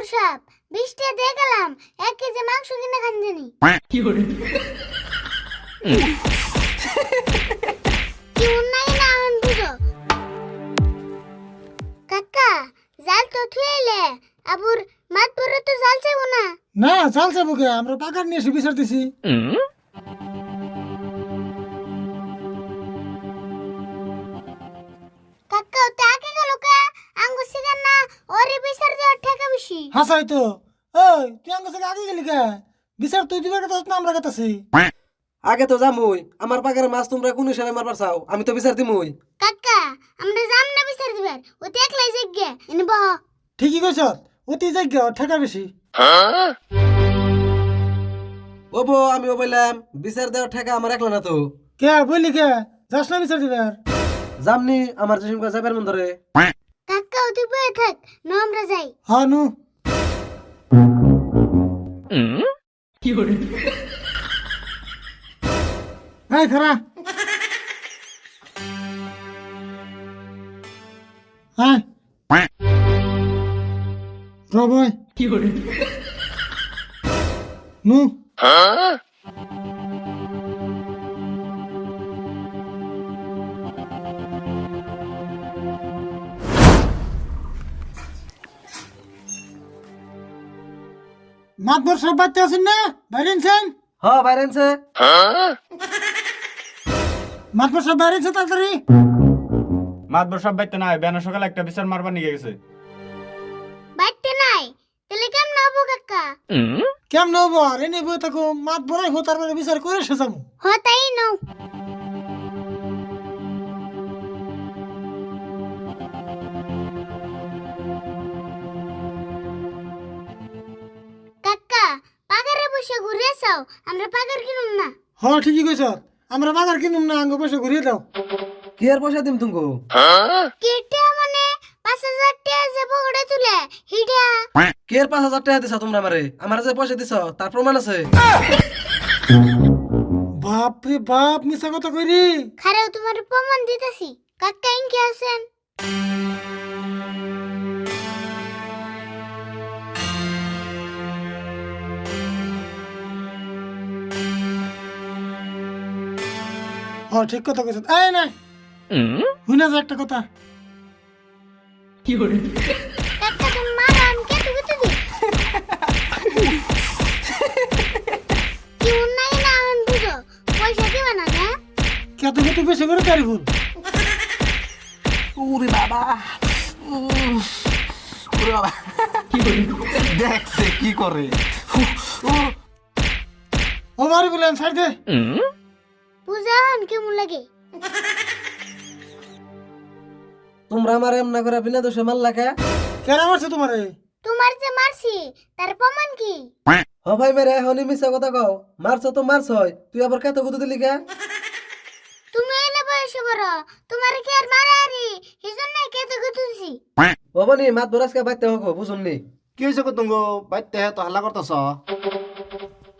মাতুর সাপ বৃষ্টি দিয়ে গেলাম। এক কেজি মাংস কিনে খান জানি। কি উন্নয় না বুঝো। কাকা জাল তো থুয়েলে আবুর মাত পরে তো জাল চাইব না। না চালছে কে? আমরা পাকার নিয়ে এসে বিচার হাসাই তো। ওই তুই আঙ্গ থেকে আগে গেলি কে? বিচার তুই দিবার কথা না আমরা কথাছি আগে তো যামুই। আমার পাকার মাছ তোমরা কোন হিসাবে মারবার চাও? আমি তো বিচার দিমুই। কাকা আমরা যাম না বিচার দিবার। ওতে একলাই জিজ্ঞে এনে বহ। ঠিকই কইছ। অতি যোগ্য ঠেকা বেশি। ও বো আমি ও বললাম বিচার দেওয়ার ঠেকা আমার একলা না তো। কে বললি কে? যাস না বিচার দিবার। জামনি আমার যে যাবার মন ধরে। কাকা ওতে বয়ে থাক। ন আমরা যাই। হ্যাঁ নু। এই খারা হ্যাঁ রবই নু। মাতবর সব বাচ্চা আছেন? না বাইরেনছেন হ বাইরেনছে মাতবর সব বাইরেনছে তাড়াতাড়ি। মাতবর সব বাইতে নাই বেনা সকালে একটা বিচার মারবার নিয়ে গেছে। বাইতে নাই? তাহলে কেমন হব কাকা? কেমন হব? আর এনে বই থাকো মাত বড়াই হো তারপরে বিচার করে শেষামু হ তাই নও। আসাও আমরা পাগার কিনুম না। হ ঠিকই কইছ। আমরা বাজার কিনুম না আঙ্গ পয়সা ঘুরিয়ে দাও। কি আর পয়সা দিম তুমকো? কেটে মানে পাঁচ হাজার টাকা যে পকেটে তুলে হিডা। কে আর পাঁচ হাজার টাকা দিছ তোমরা আমারে? আমার যে পয়সা দিছ তার প্রমাণ আছে। বাপ রে বাপ মিছা কথা কইরি। খারাও তোমার প্রমাণ দিতেছি। কাকা ইনকে আছেন? হ ঠিক কথা কইছ। এই না। হুইনা যা একটা কথা। কাকা তুমি মারো আমি কেটে কেটে দিই কি উন্নয় না আন বুঝো। পয়সা দিবে না না কত কত বেশি করে তারি ভুল? ওরে বাবা। ওরে বাবা। দেখছে কি করে। ও বাড়ি বলেন সাইড দে। পূজা হন কেমন লাগে? তোমরা আমার এমন না করে বিনা দোষে মারলা কে? কেন মারছে তোমারে? তোমার যে মারছি তার প্রমাণ কি? হ ভাই মেরে এখনই মিছা কথা কও। মারছ তো মারছ হয় তুই আবার কত কত দিলি কে? তুমি এনে বয়সে বড় তোমার কি আর মারা আরি সেজন্য কেটে কেটে দিছি। বাবানি মাত বরাজকে বাইতে হোক বুঝুননি কি হয়েছে কো তুঙ্গ বাইতে হে তো হাল্লা করতেছ।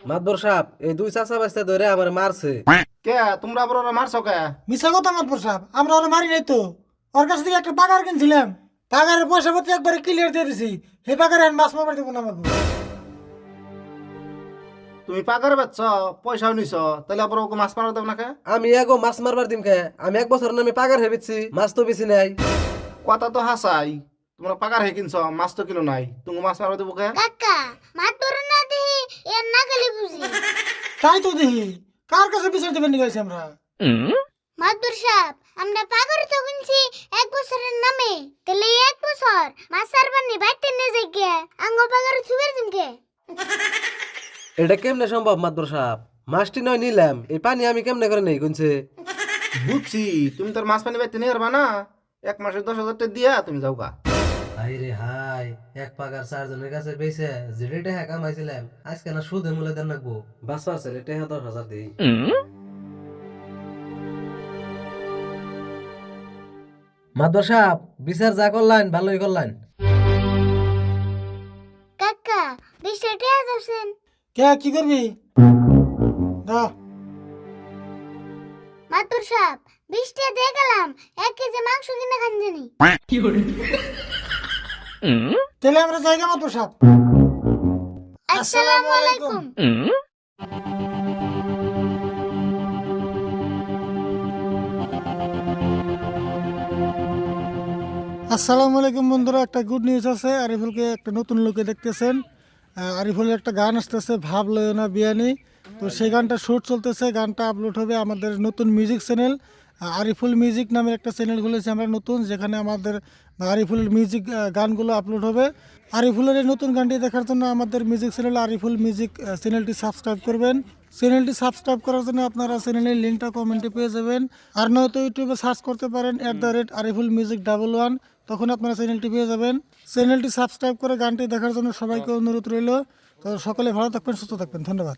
মাতবর সাপ এই দুই চাচা বাস্তে ধরে আমার মারছে। কে? তোমরা আবার ওরা মারছো কে? মিছা কথা মাতবর সাহেব আমরা ওরা মারি নাই তো। ওর কাছ থেকে একটা পাগার কিনছিলাম। পাগারের পয়সা পাতি একবারে ক্লিয়ার দিয়ে দিছি। সেই আর মাছ মারবার দেবো না আমাকে তুমি পাগার বেচছ পয়সাও নিছ তাহলে আবার ওকে মাছ মারা দেব না কে আমি এগো মাছ মারবার দিম কে? আমি এক বছর নামে পাগার হেবিছি মাছ তো বেশি নাই। কথা তো হাসাই তোমরা পাগার হে কিনছ মাছ তো কিলো নাই। তুমি মাছ মারা দেবো কে? কাকা মাত বড় না দেহি এর না গেলে বুঝি তাই তো দেখি। কার কাছে বিচার দেবেন গেছি আমরা? মাদুর সাহেব আমরা পাগড়ি তো কিনছি এক বছরের নামে। তাহলে এক বছর মাসার বানি বাইতে নিয়ে যাই গে আঙ্গ পাগড়ি ছুবের দিনকে এটা কেমনে সম্ভব মাতবর সাপ মাছটি নয় নিলাম এই পানি আমি কেমনে করে নেই কোনছে বুঝছি তুমি তোর মাছ পানি বাইতে নিয়ে পারবা না? এক মাসে দশ হাজার টাকা দিয়া তুমি যাও গা হাই রে হাই এক চারজনের কাছে পেয়েছে কামাইছিলাম। আজকে না সুদে মূলে দেন রাখব বাস পারছে রেটে দশ হাজার দিই। মাতবর সাপ বিচার যা করলেন ভালোই করলেন। কাকা বিশটা টিয়া যাচ্ছেন। কে কি করবি? দা। মাদুর সাহেব বিশটা দিয়ে গেলাম এক কেজি মাংস কিনে খান জানি। তাহলে আমরা জায়গা মতো সাপ। আসসালামু আলাইকুম। আসসালামু আলাইকুম। বন্ধুরা একটা গুড নিউজ আছে। আরিফুলকে একটা নতুন লোকে দেখতেছেন। আরিফুলের একটা গান আসতেছে ভাব লয় না বিয়ানি। তো সেই গানটা শুট চলতেছে গানটা আপলোড হবে আমাদের নতুন মিউজিক চ্যানেল আরিফুল মিউজিক নামের একটা চ্যানেল খুলেছি আমরা নতুন যেখানে আমাদের আরিফুলের মিউজিক গানগুলো আপলোড হবে। আরিফুলের এই নতুন গানটি দেখার জন্য আমাদের মিউজিক চ্যানেল আরিফুল মিউজিক চ্যানেলটি সাবস্ক্রাইব করবেন। চ্যানেলটি সাবস্ক্রাইব করার জন্য আপনারা চ্যানেলের লিঙ্কটা কমেন্টে পেয়ে যাবেন। আর নয়তো ইউটিউবে সার্চ করতে পারেন at the rate Ariful music double one তখন আপনারা চ্যানেলটি পেয়ে যাবেন। চ্যানেলটি সাবস্ক্রাইব করে গানটি দেখার জন্য সবাইকে অনুরোধ রইল। তো সকলে ভালো থাকবেন, সুস্থ থাকবেন। ধন্যবাদ।